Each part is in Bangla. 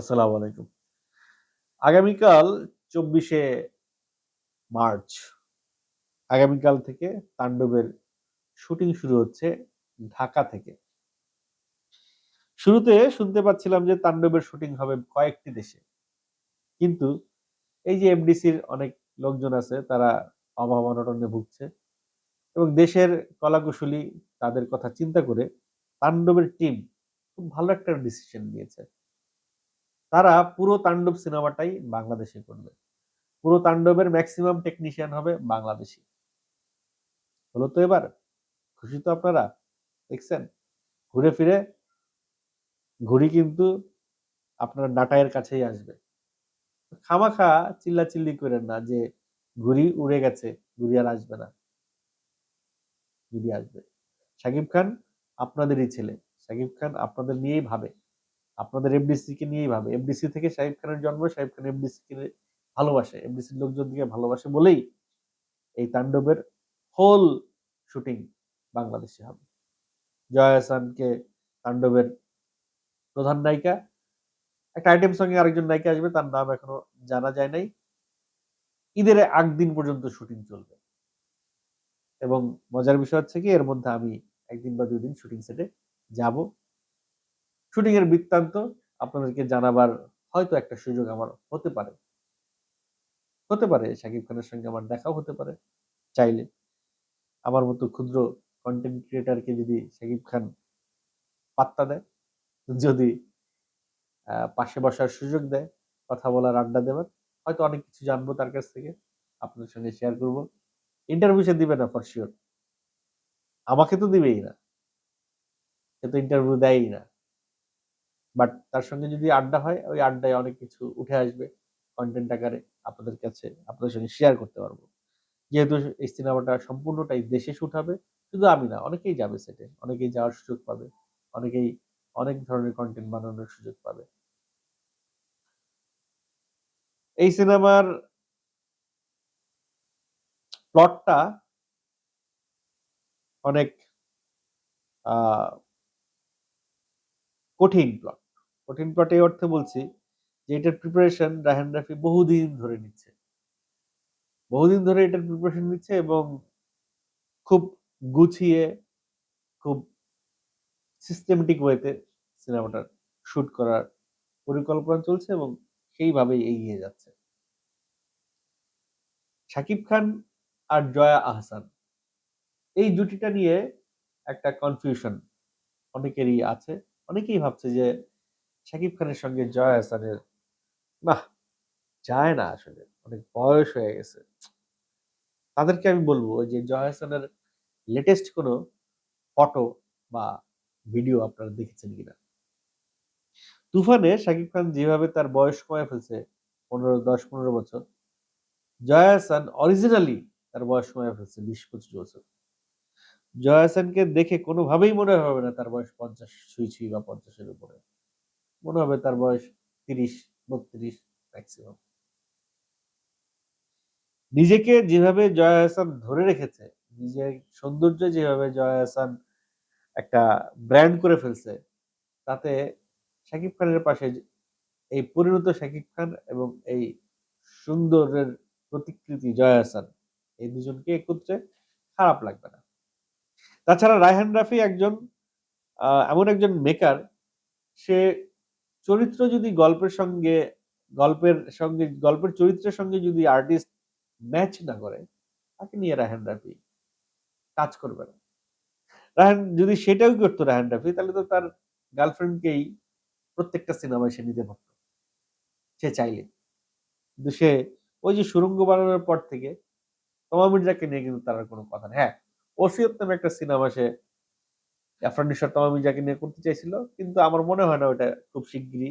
আসসালামু আলাইকুম। আগামীকাল চব্বিশে মার্চ, আগামীকাল থেকে তাণ্ডবের শুটিং শুরু হচ্ছে ঢাকা থেকে। শুরুতে শুনতে পাচ্ছিলাম যে তাণ্ডবের শুটিং হবে কয়েকটি দেশে। কিন্তু এই যে এফডিসির অনেক লোকজন আছে, তারা অভাব অনটনে ভুগছে এবং দেশের কলাকুশলী তাদের কথা চিন্তা করে তাণ্ডবের টিম খুব ভালো একটা ডিসিশন নিয়েছে। তারা পুরো তাণ্ডব সিনেমাটাই বাংলাদেশে করবে। পুরো তাণ্ডবের ম্যাক্সিমাম টেকনিশিয়ান হবে বাংলাদেশি। হলো তো এবার, খুশি তো আপনারা, দেখছেন? ঘুরে ফিরে, ঘুড়ি কিন্তু আপনার ডাটায়ের কাছেই আসবে। খামাখা চিল্লা চিল্লি করেন না যে ঘুড়ি উড়ে গেছে, ঘুড়ি আর আসবে না। ঘুড়ি আসবে। সাকিব খান আপনাদেরই ছেলে। সাকিব খান আপনাদের নিয়েই ভাবে। আপনাদের এফডিসি কে নিয়েই ভাবে। এফডিসি থেকে শাহিব খানের জন্ম, শাহিব খান এফডিসি কে ভালোবাসে। এফডিসির লোকজন দিকে ভালোবাসে বলেই এই তাণ্ডবের হোল শুটিং বাংলাদেশে হবে। জয়া হাসানকে তাণ্ডবের প্রধান নায়িকা, একটা আইটেম সঙ্গে আরেকজন নায়িকা আসবে, তার নাম এখনও জানা যায় নাই। ঈদের আগ দিন পর্যন্ত শুটিং চলবে। এবং মজার বিষয় হচ্ছে কি, এর মধ্যে আমি একদিন বা দুই দিন শুটিং সেটে যাব। শুটিং এর বৃত্তান্ত আপনাদেরকে জানাবার হয়তো একটা সুযোগ আমার হতে পারে। হতে পারে শাকিব খানের সঙ্গে আমার দেখাও হতে পারে। চাইলে আমার মতো ক্ষুদ্র কন্টেন্ট ক্রিয়েটারকে যদি শাকিব খান পাত্তা দেয়, যদি পাশে বসার সুযোগ দেয়, কথা বলার আড্ডা দেবার, হয়তো অনেক কিছু জানব তার কাছ থেকে আপনার সঙ্গে শেয়ার করব। ইন্টারভিউ সে দিবে না ফর শিওর আমাকে তো দিবেই না। সে তো ইন্টারভিউ দেয়ই না। বাট তার সঙ্গে যদি আড্ডা হয়, ওই আড্ডায় অনেক কিছু উঠে আসবে কন্টেন্ট আকারে আপনাদের কাছে, আপনাদের সঙ্গে শেয়ার করতে পারব। যেহেতু এই সিনেমাটা সম্পূর্ণটাই দেশে শুট হবে, শুধু আমি না, অনেকেই যাবে সেটে অনেকেই যাওয়ার সুযোগ পাবে, অনেকেই অনেক ধরনের কন্টেন্ট বানানোর সুযোগ পাবে। এই সিনেমার প্লটটা অনেক কঠিন প্লট কঠিন প্লট এই অর্থে বলছি যে এটার প্রিপারেশন রাহান রাফি বহুদিন ধরে নিচ্ছে। বহুদিন ধরে এটার প্রিপারেশন নিচ্ছে এবং খুব গুছিয়ে, খুব সিস্টেমেটিক ওয়েতে সিনেমাটার শুট করার পরিকল্পনা চলছে এবং সেইভাবেই এগিয়ে যাচ্ছে। শাকিব খান আর জয়া আহসান, এই জুটিটা নিয়ে একটা কনফিউশন অনেকেরই আছে। অনেকেই ভাবছে যে শাকিব খানের সঙ্গে জয়া হাসানের না যায় না আসলে। অনেক বয়স হয়ে গেছে। তাদেরকে আমি বলব যে জয়া হাসানের লেটেস্ট কোনো ফটো বা ভিডিও আপনারা দেখেছেন কিনা? তুফানে শাকিব খান যেভাবে তার বয়স কমে ফেলছে, পনেরো, দশ, পনেরো বছর, জয়া হাসান অরিজিনালি তার বয়স কমে ফেলছে, বিশ, পঁচিশ বছর। জয়া হাসানকে দেখে কোনোভাবেই মনে হবে না তার বয়স পঞ্চাশ, ছুঁই ছুঁই বা পঞ্চাশের উপরে। মনে হবে তার বয়স তিরিশ, বত্রিশ ম্যাক্সিমাম নিজেকে যেভাবে জয়া হাসান ধরে রেখেছে, নিজের সৌন্দর্য যেভাবে জয়া হাসান একটা ব্র্যান্ড করে ফেলছে, তাতে শাকিব খানের পাশে এই পরিণত শাকিব খান এবং এই সুন্দরের প্রতিকৃতি জয়া হাসান, এই দুজনকে একত্রে খারাপ লাগবে না। তাছাড়া রায়হান রাফি একজন এমন একজন মেকার সে চরিত্র যদি গল্পের সঙ্গে গল্পের সঙ্গে, গল্পের চরিত্রের সঙ্গে যদি আর্টিস্ট ম্যাচ না করে, তাকে নিয়ে রায়হান রাফি কাজ করবে না। রায়হান যদি সেটাও করতো রায়হান রাফি, তাহলে তো তার গার্লফ্রেন্ডকেই প্রত্যেকটা সিনেমায় সে নিতে পারত। সে চাইলে। কিন্তু সে ওই যে সুরঙ্গ বানানোর পর থেকে তোমা মির্জাকে নিয়ে কিন্তু তার কোনো কথা নেই। হ্যাঁ ওসিয়ত নামে একটা সিনেমা সে আফরানিশ্বর তমা মির্জাকে নিয়ে করতে চাইছিল, কিন্তু আমার মনে হয় না ওটা খুব শিগগিরই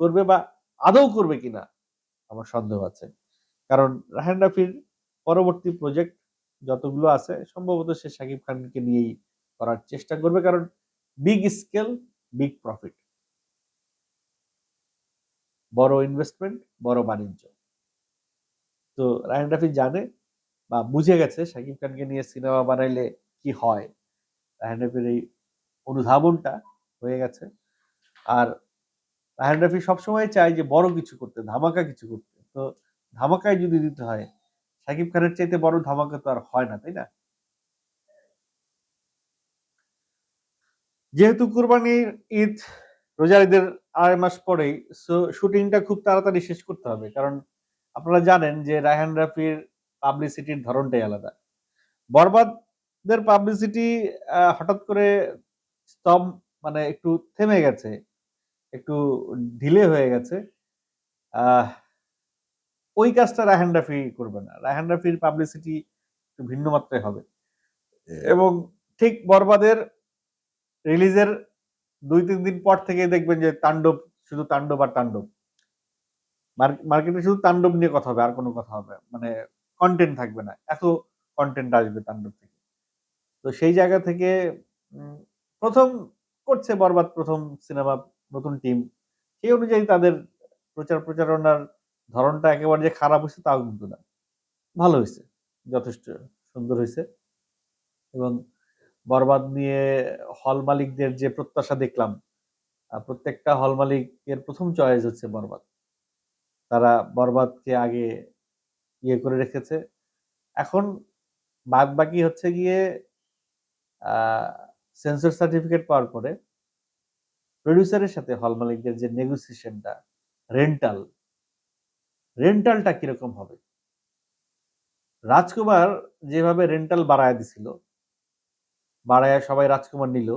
করবে বা আদৌ করবে কিনা আমার সন্দেহ আছে। কারণ রাহান রাফির পরবর্তী প্রজেক্ট যতগুলো আছে, সম্ভবত সে শাকিব খানকে নিয়েই করার চেষ্টা করবে, কারণ বিগ স্কেল বিগ প্রফিট বড় ইনভেস্টমেন্ট বড় বাণিজ্য। তো রায়ন রাফি জানে বা বুঝে গেছে শাকিব খানকে নিয়ে সিনেমা বানাইলে কি হয়। রায়ন রাফির এই অনুধাবনটা হয়ে গেছে। আর রায়হান রাফি সবসময় চায় যে বড় কিছু করতে, ধামাকা কিছু করতে। তো ধামাকায় যদি দিতে হয়, সাকিব খানের চাইতে বড় ধামাকা তো আর হয় না, তাই না? যেহেতু কুরবানির ঈদ রোজার ঈদের আড়াই মাস পরেই শুটিংটা খুব তাড়াতাড়ি শেষ করতে হবে। কারণ আপনারা জানেন যে রায়হান রাফির পাবলিসিটির ধরনটাই আলাদা। বরবাদের পাবলিসিটি হঠাৎ করে স্তম মানে একটু থেমে গেছে একটু ঢিলে হয়ে গেছে। ওই কাজটা রায়হান রাফি করবে না। রায়হান রাফির পাবলিসিটি একটু ভিন্ন মাত্রায় হবে। এবং ঠিক বরবাদের রিলিজের দুই তিন দিন পর থেকে দেখবেন যে তাণ্ডব শুধু তাণ্ডব আর তাণ্ডব। মার্কেটে শুধু তাণ্ডব নিয়ে কথা হবে আর কোনো কথা হবে মানে কন্টেন্ট থাকবে না। এত কন্টেন্ট আসবে তাণ্ডব থেকে। তো সেই জায়গা থেকে প্রথম করছে বরবাদ প্রথম সিনেমা নতুন টিম। সেই অনুযায়ী তাদের প্রচার প্রচারণার ধরনটা একেবারে যে খারাপ হয়েছে তাও কিন্তু না। ভালো হয়েছে, যথেষ্ট সুন্দর হয়েছে। এবং বরবাদ নিয়ে হল মালিকদের যে প্রত্যাশা দেখলাম প্রত্যেকটা হল মালিকের প্রথম চয়েস হচ্ছে বরবাদ। তারা বরবাদকে আগে ইয়ে করে রেখেছে। এখন বাদ বাকি হচ্ছে গিয়ে সেন্সর সার্টিফিকেট পাওয়ার পরে প্রডিউসারের সাথে হল মালিকদের যে নেগোসিয়েশনটা রেন্টাল রেন্টালটা কীরকম হবে? রাজকুমার যেভাবে রেন্টাল বাড়ায় দিছিল, বাড়ায় সবাই রাজকুমার নিল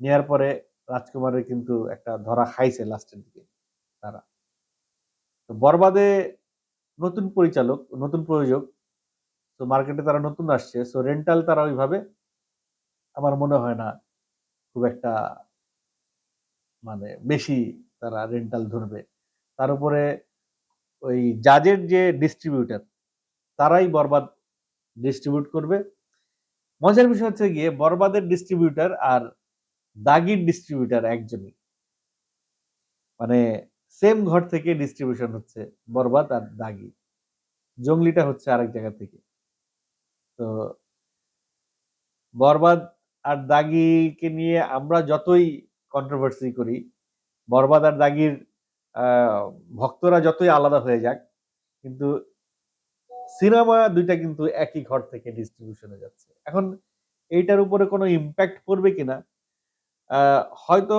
নেওয়ার পরে রাজকুমারের কিন্তু একটা ধরা খাইছে লাস্টের দিকে তারা। তো বরবাদে নতুন পরিচালক, নতুন প্রয়োজক, তো মার্কেটে তারা নতুন আসছে সো রেন্টাল তারা ওইভাবে আমার মনে হয় না খুব একটা মানে বেশি তারা রেন্টাল ধরবে। তার উপরে ওই জাজের যে ডিস্ট্রিবিউটার তারাই বরবাদ ডিস্ট্রিবিউট করবে। মজার বিষয় হচ্ছে গিয়ে বরবাদের ডিস্ট্রিবিউটার আর দাগির ডিস্ট্রিবিউটার একজনই। মানে সেম ঘর থেকে ডিস্ট্রিবিউশন হচ্ছে বরবাদ আর দাগি। জঙ্গলিটা হচ্ছে আরেক জায়গা থেকে। তো বরবাদ আর দাগিকে নিয়ে আমরা যতই কন্ট্রোভার্সি করি, বরবাদ আর দাগির ভক্তরা যতই আলাদা হয়ে যাক, কিন্তু সিনেমা দুইটা কিন্তু একই ঘর থেকে ডিস্ট্রিবিউশনে যাচ্ছে। এখন এইটার উপরে কোনো ইম্প্যাক্ট পড়বে কিনা হয়তো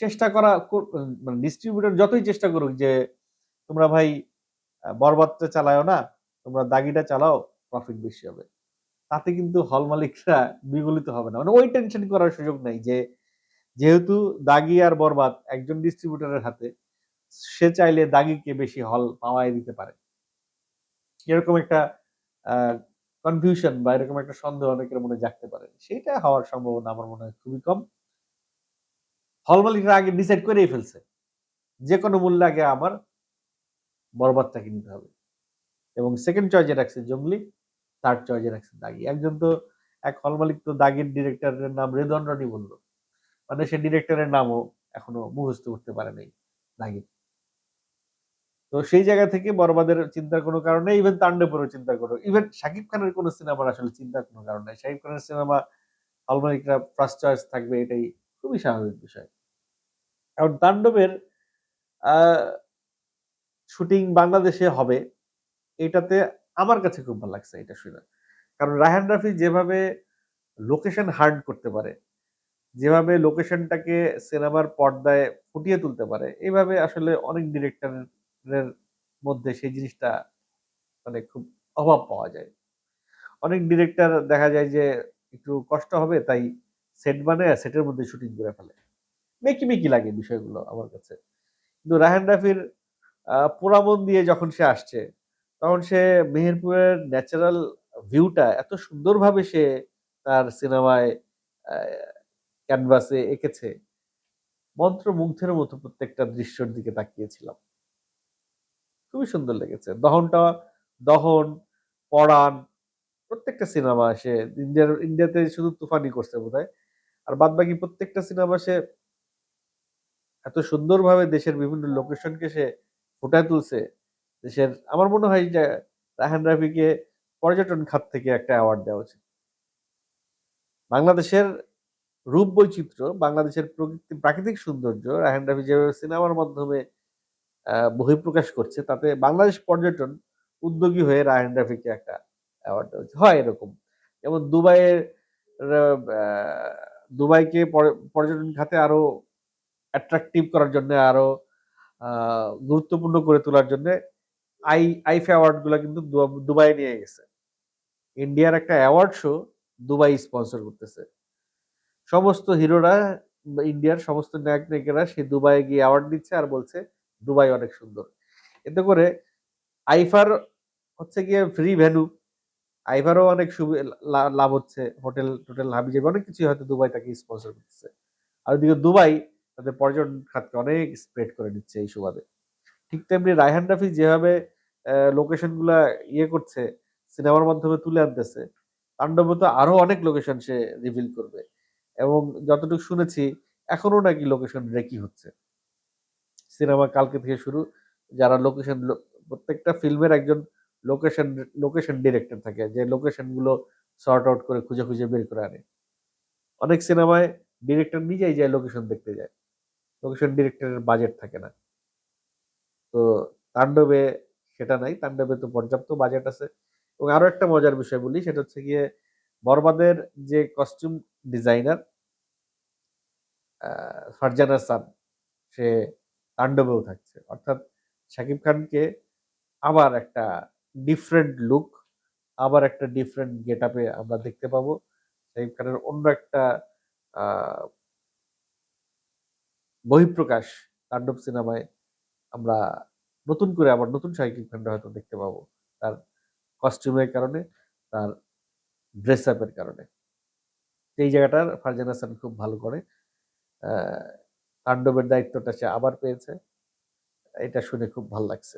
চেষ্টা করা মানে ডিস্ট্রিবিউটর যতই চেষ্টা করুক যে, তোমরা ভাই বরবাদটা চালাও না, তোমরা দাগিটা চালাও প্রফিট বেশি হবে। তাতে কিন্তু হল মালিকরা বিগলিত হবে না। মানে ওই টেনশন করার সুযোগ নাই যে, যেহেতু দাগি আর বরবাদ একজন ডিস্ট্রিবিউটরের হাতে, সে চাইলে দাগিকে বেশি হল পাওয়াই দিতে পারে। এরকম একটা কনফিউশন বা এরকম একটা সন্দেহ অনেকের মনে জাগতে পারে। সেটা হওয়ার সম্ভাবনা আমার মনে হয় খুবই কম। হল মালিকরা আগে ডিসাইড করেই ফেলছে। যে কোনো মূল্যে আগে আমার বরবাদটাকে নিতে হবে। এবং সেকেন্ড চয়েজে রাখছে জঙ্গলি থার্ড চয়েজে রাখছে দাগি। একজন তো, এক হল মালিক তো দাগির ডিরেক্টরের নাম রেদন রনি বলল। মানে সে ডিরেক্টরের নামও এখনও মুখস্থ করতে পারে নাই দাগির তো সেই জায়গা থেকে বরবাদের চিন্তার কোনো কারণ ইভেন তাণ্ডবেরও চিন্তা করো ইভেন শাকিব খানের কোনো সিনেমার আসলে চিন্তার কোনো কারণ নেই। শাকিব খানের সিনেমা হলমালিকরা ফার্স্ট চয়েস থাকবে এটাই খুবই স্বাভাবিক বিষয়। এখন তাণ্ডবের শুটিং বাংলাদেশে হবে, এটাতে আমার কাছে খুব ভালো লাগছে এটা শুনে। কারণ রায়হান রাফি যেভাবে লোকেশন হার্ড করতে পারে, যেভাবে লোকেশনটাকে সিনেমার পর্দায় ফুটিয়ে তুলতে পারে এইভাবে আসলে অনেক ডিরেক্টরের মধ্যে সেই জিনিসটা মানে খুব অভাব পাওয়া যায়। অনেক ডিরেক্টর দেখা যায় যে একটু কষ্ট হবে, তাই সেট বানায় সেটের মধ্যে শুটিং করে ফেলে। মেকি মেকি লাগে বিষয়গুলো আমার কাছে। কিন্তু রাহান রাফির পুরামন দিয়ে যখন সে আসছে তখন সে মেহেরপুরের ন্যাচারাল ভিউটা এত সুন্দরভাবে সে তার সিনেমায় ক্যানভাসে এঁকেছে। মন্ত্রমুগ্ধের মতো প্রত্যেকটা দৃশ্যর দিকে তাকিয়েছিলাম। খুবই সুন্দর লেগেছে। দহনটা, দহন পড়ান প্রত্যেকটা সিনেমা সে ইন্ডিয়ার ইন্ডিয়াতে শুধু তুফানি করছে বোধ আর বাদ বাকি প্রত্যেকটা সিনেমা সে এত সুন্দরভাবে দেশের বিভিন্ন লোকেশনকে সে ফুটায় তুলছে। দেশের আমার মনে হয় যে রাহান রাফিকে পর্যটন খাত থেকে একটা অ্যাওয়ার্ড দেওয়া উচিত বাংলাদেশের রূপ বৈচিত্র্য, বাংলাদেশের প্রকৃতি প্রাকৃতিক সৌন্দর্য রায়হান রাফি যেভাবে সিনেমার মাধ্যমে বহিঃপ্রকাশ করছে তাতে বাংলাদেশ পর্যটন উদ্যোগী হয়ে রায়হান রাফিকে একটা অ্যাওয়ার্ড দেওয়া হয়েছে। হয় এরকম। যেমন দুবাইয়ের দুবাইকে পর্যটন খাতে আরও অ্যাট্রাকটিভ করার জন্যে আরও গুরুত্বপূর্ণ করে তোলার জন্যে আই, আইফা অ্যাওয়ার্ডগুলা কিন্তু দুবাই নিয়ে গেছে। ইন্ডিয়ার একটা অ্যাওয়ার্ড শো দুবাই স্পন্সর করতেছে। সমস্ত হিরোরা, ইন্ডিয়ার সমস্ত নায়ক-নায়িকারা সেই দুবাইয়ে গিয়ে অ্যাওয়ার্ড দিচ্ছে আর বলছে, দুবাই অনেক সুন্দর। এতে করে আইফার হচ্ছে গিয়ে ফ্রি ভেন্যু। আইফারও অনেক লাভ হচ্ছে। হোটেল-টোটেল হাবিজাবি অনেক কিছুই হয়তো দুবাই তাকে স্পন্সর করতেছে। আর ওদিকে দুবাই তাদের পর্যটন খাতকে অনেক স্প্রেড করে দিচ্ছে এই সুবাদে। ঠিক তেমনি রায়হান রাফি যেভাবে অ্যা লোকেশনগুলা ইয়ে করছে, সিনেমার মাধ্যমে তুলে আনতেছে, তাণ্ডবে তো আরও অনেক লোকেশন সে রিভিল করবে। এবং যতটুকু শুনেছি এখনও নাকি লোকেশন রেকি হচ্ছে। সিনেমা কালকে থেকে শুরু। যারা লোকেশন প্রত্যেকটা ফিল্মের একজন লোকেশন লোকেশন ডিরেক্টর থাকে। যে লোকেশনগুলো সর্ট আউট করে খুঁজে, খুঁজে বের করে আনে। অনেক সিনেমায় ডিরেক্টর নিজেই যায় লোকেশন দেখতে যায়। লোকেশন ডিরেক্টরের বাজেট থাকে না। তো তাণ্ডবে সেটা নাই। তাণ্ডবে তো পর্যাপ্ত বাজেট আছে। এবং আরও একটা মজার বিষয় বলি সেটা হচ্ছে গিয়ে বরবাদের যে কস্টিউম ডিজাইনার ফারজানা সান সে তাণ্ডবেও থাকছে। অর্থাৎ শাকিব খানকে আবার একটা ডিফারেন্ট লুক, আবার একটা ডিফারেন্ট গেট আপে আমরা দেখতে পাবো। শাকিব খানের অন্য একটা বহিঃপ্রকাশ তাণ্ডব সিনেমায় আমরা নতুন করে আবার নতুন শাকিব খানরে হয়তো দেখতে পাবো। তার কস্টিউমের কারণে, তার ড্রেস আপ এর কারণে। এই জায়গাটার ফারজানা হাসান খুব ভালো করে। তাণ্ডবের দায়িত্বটা সে আবার পেয়েছে। এটা শুনে খুব ভালো লাগছে।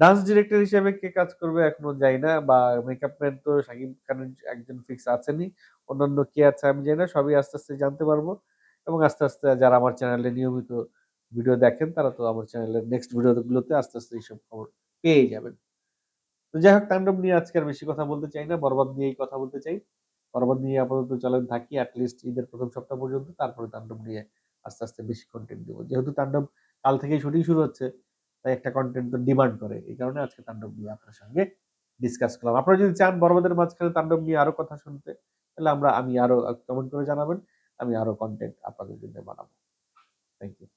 ডান্স ডিরেক্টর হিসেবে কে কাজ করবে এখনও জানি না বা মেকআপ ম্যান তো শাকিব খানের একজন ফিক্স আছেনই। অন্যান্য কে আছে আমি জানি না। সবই আস্তে, আস্তে জানতে পারব। এবং আস্তে, আস্তে যারা আমার চ্যানেলে নিয়মিত ভিডিও দেখেন তারা তো আমার চ্যানেলের নেক্সট ভিডিও গুলোতে আস্তে, আস্তে এইসব খবর পেয়ে যাবেন। তো যাই হোক তাণ্ডব নিয়ে আজকে আর বেশি কথা বলতে চাই না। বরবাদ নিয়েই কথা বলতে চাই। বরবাদ নিয়ে আপাতত চলেন থাকি এট লিস্ট ঈদের প্রথম সপ্তাহ পর্যন্ত। তারপরে তাণ্ডব নিয়ে আস্তে, আস্তে বেশি কন্টেন্ট দিব। যেহেতু তাণ্ডব কাল থেকেই শুটিং শুরু হচ্ছে, তাই একটা কন্টেন্ট তো ডিমান্ড করে। এই কারণে আজকে তাণ্ডব নিয়ে আপনার সঙ্গে ডিসকাস করলাম। আপনারা যদি চান বরবাদের মাঝখানে তাণ্ডব নিয়ে আরও কথা শুনতে, তাহলে আমরা আমি আরও কমেন্ট করে জানাবেন। আমি আরও কন্টেন্ট আপনাদের জন্য বানাবো। Thank you.